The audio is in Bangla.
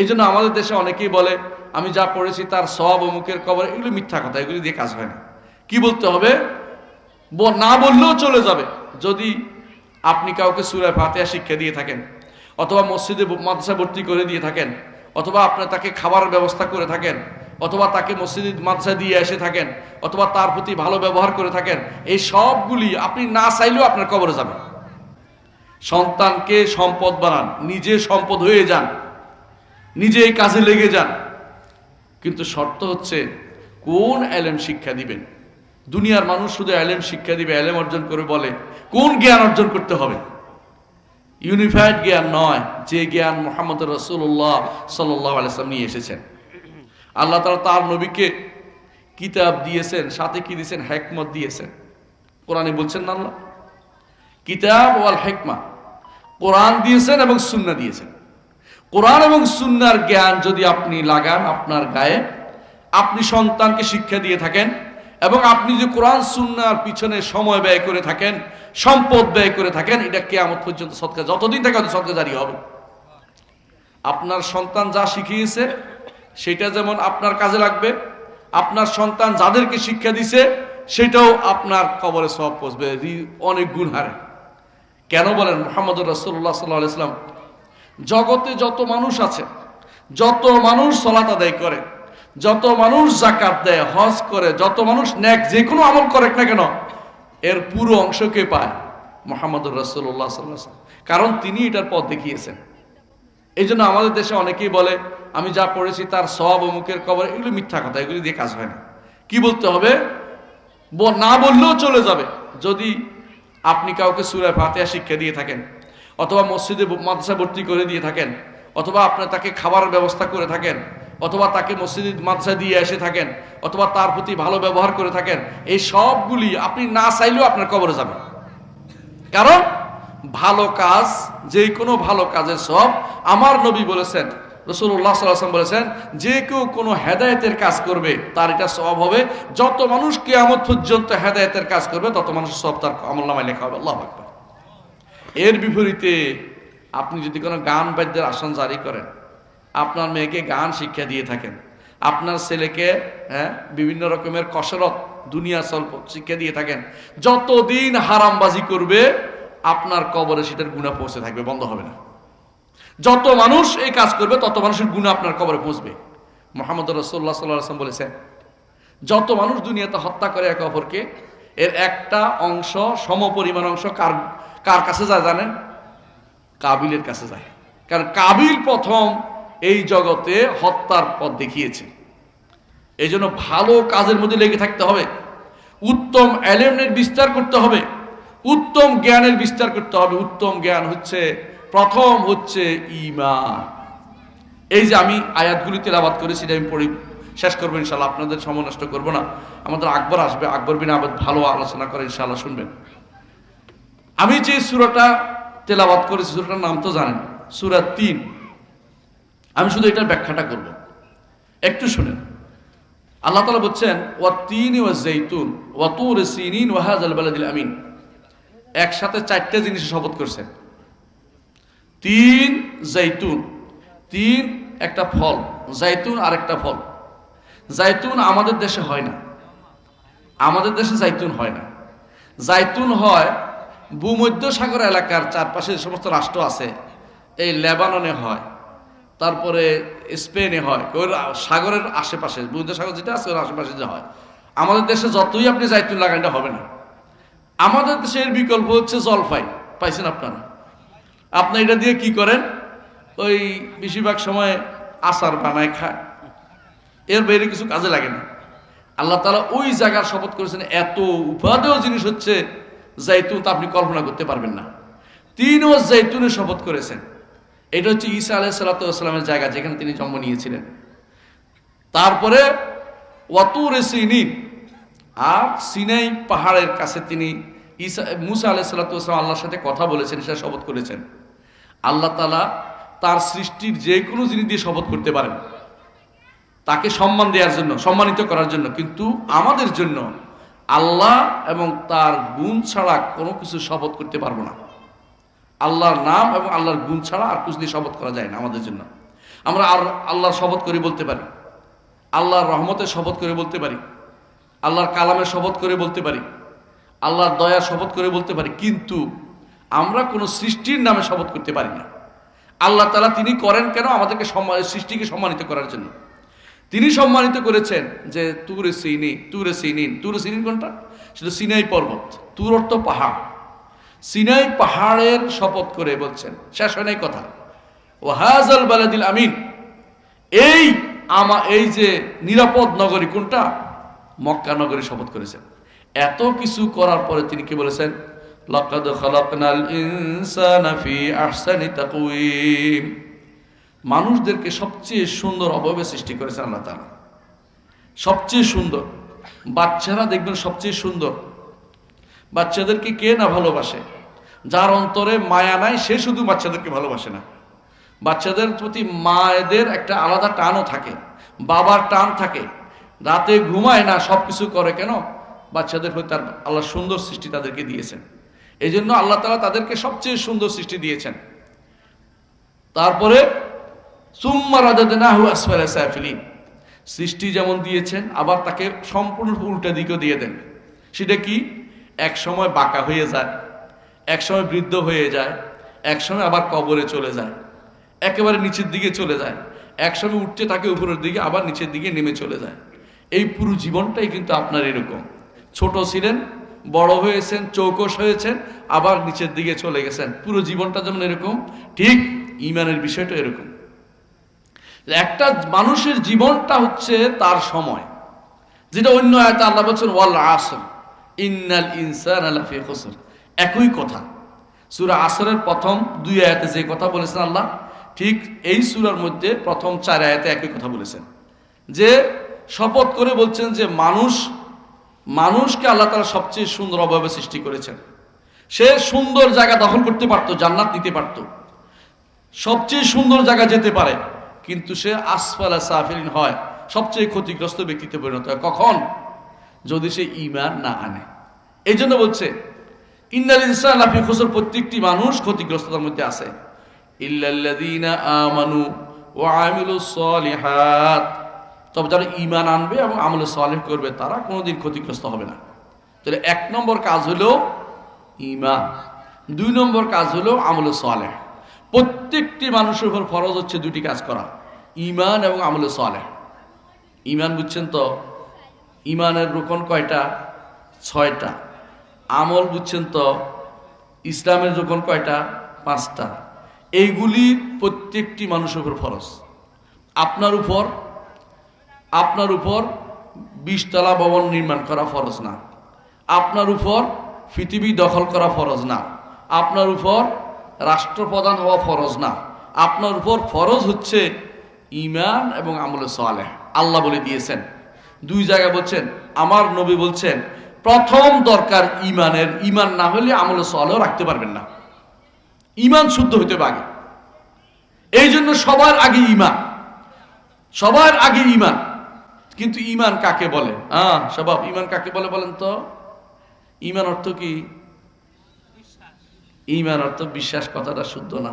এই জন্য আমাদের দেশে অনেকেই বলে, আমি যা পড়েছি তার সব অমুকের কবর। এগুলো মিথ্যা কথা, এগুলি দিয়ে কাজ হয় না। কি বলতে হবে? না বললেও চলে যাবে। যদি আপনি কাউকে সুরায় ফাতেহা শিক্ষা দিয়ে থাকেন, অথবা মসজিদে মাদ্রাসা ভর্তি করে দিয়ে থাকেন, অথবা আপনার তাকে খাবারের ব্যবস্থা করে থাকেন, অথবা তাকে মসজিদ মাদ্রাসা দিয়ে এসে থাকেন, অথবা তার প্রতি ভালো ব্যবহার করে থাকেন, এই সবগুলি আপনি না চাইলেও আপনার কবরে যাবেন। সন্তানকে সম্পদ বানান, নিজে সম্পদ হয়ে যান। নিজে এই কাজে লেগে যান। কিন্তু শর্ত হচ্ছে, কোন এলেম শিক্ষা দিবেন? দুনিয়ার মানুষ শুধু এলেম শিক্ষা দিবে, এলেম অর্জন করে বলে, কোন জ্ঞান অর্জন করতে হবে? ইউনিফাইড জ্ঞান নয়, যে জ্ঞান মোহাম্মদ রসুল্লাহ সাল্লাহ আলাইসলাম নিয়ে এসেছেন। আল্লাহ তালা তার নবীকে কিতাব দিয়েছেন, সাথে কি দিয়েছেন? হেকমত দিয়েছেন। কোরআনে বলছেন না আল্লাহ? কিতাব ওয়াল হেকমা। কোরআন দিয়েছেন এবং সুন্না দিয়েছেন। কোরআন এবং সুন্নার জ্ঞান যদি আপনি লাগান আপনার গায়ে, আপনি সন্তানকে শিক্ষা দিয়ে থাকেন এবং আপনি যে কোরআন, সুন্নার পিছনে সময় ব্যয় করে থাকেন, সম্পদ ব্যয় করে থাকেন, এটা কে কেয়ামত পর্যন্ত সৎকার যতদিন থাকে তত সৎকার জারি হবে। আপনার সন্তান যা শিখিয়েছে, সেটা যেমন আপনার কাজে লাগবে, আপনার সন্তান যাদেরকে শিক্ষা দিছে, সেটাও আপনার কবরে সব পৌঁছবে। রি- অনেক গুণ হারে। কেন বলেন? মোহাম্মদ রসুল্লাহ সাল্লাহ ইসলাম জগতে যত মানুষ আছে, যত মানুষ সলাত আদায় করে, যত মানুষ জাকাত দেয়, হজ করে, যত মানুষ ন্যাক যে কোনো আমল করে না কেন, এর পুরো অংশকে পায়? মোহাম্মদ রসুল্লাহ সাল্লাহ কারণ তিনি এটার পথ দেখিয়েছেন। এই জন্য আমাদের দেশে অনেকেই বলে, আমি যা পড়েছি তার সব অমুকের কবর, এগুলো মিথ্যা কথা, এগুলি দিয়ে কাজ হয় না। কি বলতে হবে? না বললেও চলে যাবে। যদি আপনি কাউকে সুরায় ফাতেহা শিক্ষা দিয়ে থাকেন অথবা মসজিদে মাদ্রাসা ভর্তি করে দিয়ে থাকেন, অথবা আপনার তাকে খাবারের ব্যবস্থা করে থাকেন, অথবা তাকে মসজিদ মাদ্রাসা দিয়ে এসে থাকেন, অথবা তার প্রতি ভালো ব্যবহার করে থাকেন, এই সবগুলি আপনি না চাইলেও আপনার কবরে যাবেন কারণ ভালো কাজ, যে কোনো ভালো কাজের সব আমার নবী বলেছেন রসুল্লাহ সাল্লাম বলেছেন, যে কেউ কোনো হেদায়েতের কাজ করবে, তার এটা সব হবে। যত মানুষ কেয়ামত পর্যন্ত হেদায়েতের কাজ করবে, তত মানুষ সব তার আমল নামায় লেখা হবে। আল্লাহ আকবার। এর বিপরীতে আপনি যদি কোনো গান বাদ্যের আসন জারি করেন, আপনার মেয়েকে গান শিক্ষা দিয়ে থাকেন, আপনার ছেলেকে হ্যাঁ বিভিন্ন রকমের কসরত, দুনিয়া স্বল্প শিক্ষা দিয়ে থাকেন, যতদিন হারামবাজি করবে, আপনার কবরে সেটার গুণা পৌঁছে থাকবে, বন্ধ হবে না। যত মানুষ এই কাজ করবে, তত মানুষের গুণা আপনার কবরে পৌঁছবে। মোহাম্মদ রসোল্লা সাল্লাহ আসলাম বলেছেন, যত মানুষ দুনিয়াতে হত্যা করে একে অপরকে, এর একটা অংশ সম পরিমাণ অংশ কার কার কাছে যায় জানেন? কাবিলের কাছে যায়। কারণ কাবিল প্রথম এই জগতে হত্যার পথ দেখিয়েছে। এই জন্য ভালো কাজের মধ্যে লেগে থাকতে হবে। উত্তম এলেমনের বিস্তার করতে হবে। উত্তম জ্ঞানের বিস্তার করতে হবে। উত্তম জ্ঞান হচ্ছে, প্রথম হচ্ছে ইমান এই যে আমি আয়াতগুলি তেলাবাদ করেছি, এটা আমি পড়ি, শেষ করব ইনশাল্লাহ আপনাদের সময় নষ্ট করব না। আমাদের আকবর আসবে। আকবর বিন আবাদ ভালো আলোচনা করে ইনশাল্লাহ শুনবেন। আমি যে সুরাটা তেলাবাদ করেছি, সুরাটার নাম তো জানেন, সুরা তিন। আমি শুধু এটার ব্যাখ্যাটা করব। একটু শুনেন। আল্লাহ তালা বলছেন, ওয়া তিন ওয়া জৈতুন ওয়া তুর সিনিন ওয়াহাজ আল বালাদিল আমিন। একসাথে চারটে জিনিস শপথ করছেন। তিন জৈতুন তিন একটা ফল জাইতুন আর একটা ফল। জাইতুন আমাদের দেশে হয় না। আমাদের দেশে জাইতুন হয় না। জাইতুন হয় ভূমধ্য সাগর এলাকার চারপাশে যে সমস্ত রাষ্ট্র আছে, এই লেবাননে হয়, তারপরে স্পেনে হয়, ওই সাগরের আশেপাশে ভূমধ্য সাগর যেটা আছে ওর আশেপাশে যে হয়। আমাদের দেশে যতই আপনি জাইতুন লাগান এটা হবে না। আমাদের দেশের বিকল্প হচ্ছে জলফাই, পাইছেন আপনারা? আপনি এটা দিয়ে কি করেন? ওই বেশিরভাগ সময় আচার বানায় খায়। এর বাইরে কিছু কাজে লাগে না। আল্লাহ তালা ওই জায়গার শপথ করেছেন, এত উপাদেয় জিনিস হচ্ছে জাইতুন তা আপনি কল্পনা করতে পারবেন না। তিন ও জাইতুনের শপথ করেছেন। এটা হচ্ছে ঈসা আলাহ সাল্লাতামের জায়গা যেখানে তিনি জন্ম নিয়েছিলেন। তারপরে ওয়াতুর সিনিন, আর সিনাই পাহাড়ের কাছে তিনি ঈসা, মুসা আলাহ সাল্লাতাম আল্লাহর সাথে কথা বলেছেন, সেটা শপথ করেছেন। আল্লাহ তালা তার সৃষ্টির যে কোনো জিনিস দিয়ে শপথ করতে পারেন। তাকে সম্মান দেওয়ার জন্য, সম্মানিত করার জন্য, কিন্তু আমাদের জন্য আল্লাহ এবং তার গুণ ছাড়া কোনো কিছু শপথ করতে পারব না। আল্লাহর নাম এবং আল্লাহর গুণ ছাড়া আর কিছু দিয়ে শপথ করা যায় না আমাদের জন্য। আমরা আর আল্লাহর শপথ করে বলতে পারি। আল্লাহর রহমতের শপথ করে বলতে পারি। আল্লাহর কালামের শপথ করে বলতে পারি। আল্লাহর দয়ার শপথ করে বলতে পারি। কিন্তু আমরা কোনো সৃষ্টির নামে শপথ করতে পারি না। আল্লাহ তালা তিনি করেন কেন আমাদেরকে সৃষ্টিকে সম্মানিত করার জন্য? তিনি সম্মানিত করেছেন যে তুরে সিনি তুরে সিনিন। তুরে সিনিন কোনটা? সেটা সিনাই পর্বত, তুর অর্থ পাহাড়। সিনাই পাহাড়ের শপথ করে বলছেন, শেষ হয় নাই কথা। ও হাজাল বালাদিল আমিন, এই আমা, এই যে নিরাপদ নগরী কোনটা? মক্কা নগরী শপথ করেছেন। এত কিছু করার পরে তিনি কি বলেছেন? লাকাদ খালাকনাল ইনসানা ফি আহসানি তাকওয়িম। মানুষদেরকে সবচেয়ে সুন্দর অবয়বে সৃষ্টি করেছেন আল্লাহ তাআলা। সবচেয়ে সুন্দর। বাচ্চারা দেখবেন সবচেয়ে সুন্দর। বাচ্চাদেরকে কে না ভালোবাসে? যার অন্তরে মায়া নাই, সে শুধু বাচ্চাদেরকে ভালোবাসে না। বাচ্চাদের প্রতি মায়েদের একটা আলাদা টানও থাকে। বাবার টান থাকে। রাতে ঘুমায় না সব কিছু করে কেন? বাচ্চাদের প্রতি তার আল্লাহ সুন্দর সৃষ্টি তাদেরকে দিয়েছেন। এই জন্য আল্লাহ তালা তাদেরকে সবচেয়ে সুন্দর সৃষ্টি দিয়েছেন। তারপরে সৃষ্টি যেমন দিয়েছেন, আবার তাকে সম্পূর্ণ উল্টা দিকেও দিয়ে দেন। সেটা কি? এক সময় বাঁকা হয়ে যায়, এক সময় বৃদ্ধ হয়ে যায়, এক সময় আবার কবরে চলে যায়, একেবারে নিচের দিকে চলে যায়। এক সময় উঠতে থাকে উপরের দিকে, আবার নিচের দিকে নেমে চলে যায়। এই পুরো জীবনটাই কিন্তু আপনার এরকম। ছোট ছিলেন, বড় হয়েছেন, চৌকস হয়েছেন, আবার নিচের দিকে চলে গেছেন। পুরো জীবনটা যেমন এরকম, ঠিক ইমানের বিষয়টা এরকম। একটা মানুষের জীবনটা হচ্ছে তার সময়। যেটা অন্য আয়তা আল্লাহ বলছেন, ওয়াল আসর, ইন্নাল ইনসান আলাফি একই কথা। সুরা আসরের প্রথম দুই আয়াতে যে কথা বলেছেন আল্লাহ, ঠিক এই সুরার মধ্যে প্রথম চার আয়াতে একই কথা বলেছেন। যে শপথ করে বলছেন যে মানুষ, মানুষকে আল্লাহ তারা সবচেয়ে সুন্দর অভাবে সৃষ্টি করেছেন। সে সুন্দর জায়গা দখল করতে পারতো, জান্নাত নিতে পারতো। সবচেয়ে সুন্দর জায়গা যেতে পারে। কিন্তু সে আসফালা সাফিলিন হয়, সবচেয়ে ক্ষতিগ্রস্ত ব্যক্তিতে পরিণত হয়। কখন? যদি সে ইমান না আনে। এই জন্য বলছে, ইন্নাল ইনসান লাফি খুসর প্রত্যেকটি মানুষ ক্ষতিগ্রস্ততার মধ্যে আছে। ইল্লাল্লাযীনা আমানু ওয়া আমিলুস সলিহাত তবে যারা ইমান আনবে এবং আমলে সালেহ করবে, তারা কোনোদিন ক্ষতিগ্রস্ত হবে না। তাহলে এক নম্বর কাজ হলো ইমান দুই নম্বর কাজ হলো আমলে সালেহ। প্রত্যেকটি মানুষের উপর ফরজ হচ্ছে দুটি কাজ করা ইমান এবং আমলে সালেহ। ইমান বুঝছেন তো? ইমানের রোকন কয়টা? ছয়টা। আমল বুঝছেন তো? ইসলামের রোকন কয়টা? পাঁচটা। এইগুলি প্রত্যেকটি মানুষের উপর ফরজ। আপনার উপর আপনার উপর বিশতলা ভবন নির্মাণ করা ফরজ না। আপনার উপর পৃথিবী দখল করা ফরজ না। আপনার উপর রাষ্ট্রপ্রধান হওয়া ফরজ না। আপনার উপর ফরজ হচ্ছে ইমান এবং আমলে সালেহ। আল্লাহ বলে দিয়েছেন। দুই জায়গায় বলছেন, আমার নবী বলছেন, প্রথম দরকার ইমানের ইমান না হলে আমলে সালেহ রাখতে পারবেন না। ইমান শুদ্ধ হইতে পারে এই জন্য সবার আগে ইমান সবার আগে ইমান কিন্তু ইমান কাকে বলে? হ্যাঁ সবাব ইমান কাকে বলে বলেন তো? ইমান অর্থ কি? ইমান অর্থ বিশ্বাস কথাটা শুদ্ধ না।